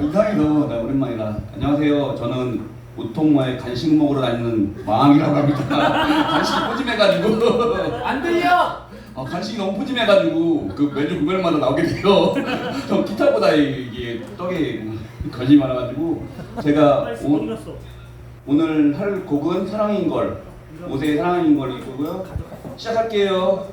인상에서 나 네, 오랜만이라. 안녕하세요. 저는 우통마에 간식 먹으러 다니는 마왕이라고 합니다. 간식 포짐해가지고. 안 들려! 아, 간식이 너무 푸짐해가지고 그 매주 구별마다 나오게 돼요. 저 기타보다 이게 떡에 관심이 많아가지고 제가 오, 오늘 할 곡은 사랑인 걸. 옷의 사랑인 걸이고요. 시작할게요.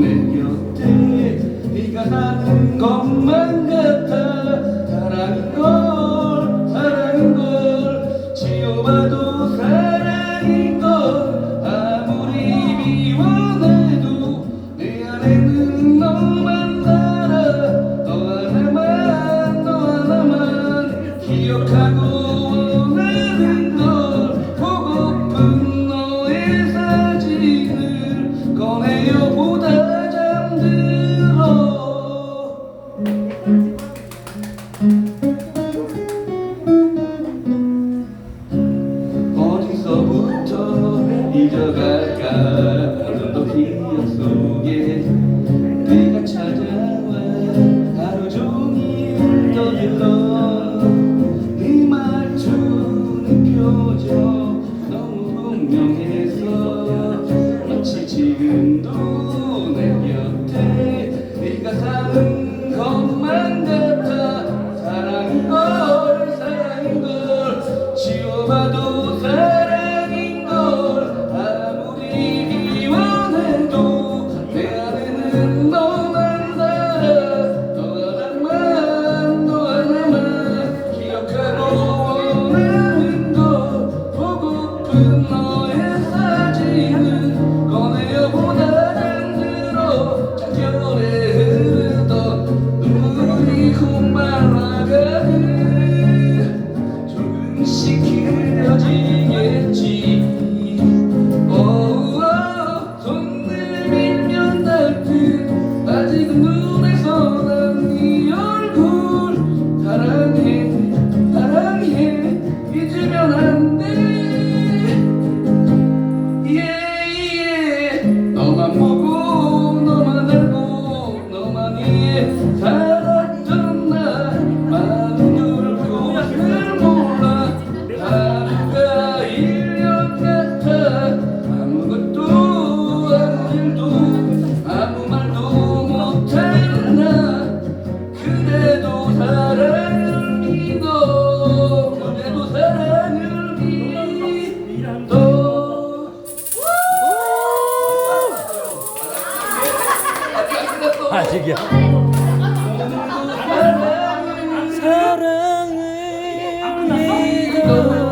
내 곁에 네가 하는 것만 같아 Angel 아직이야. 사랑을 아, 믿어.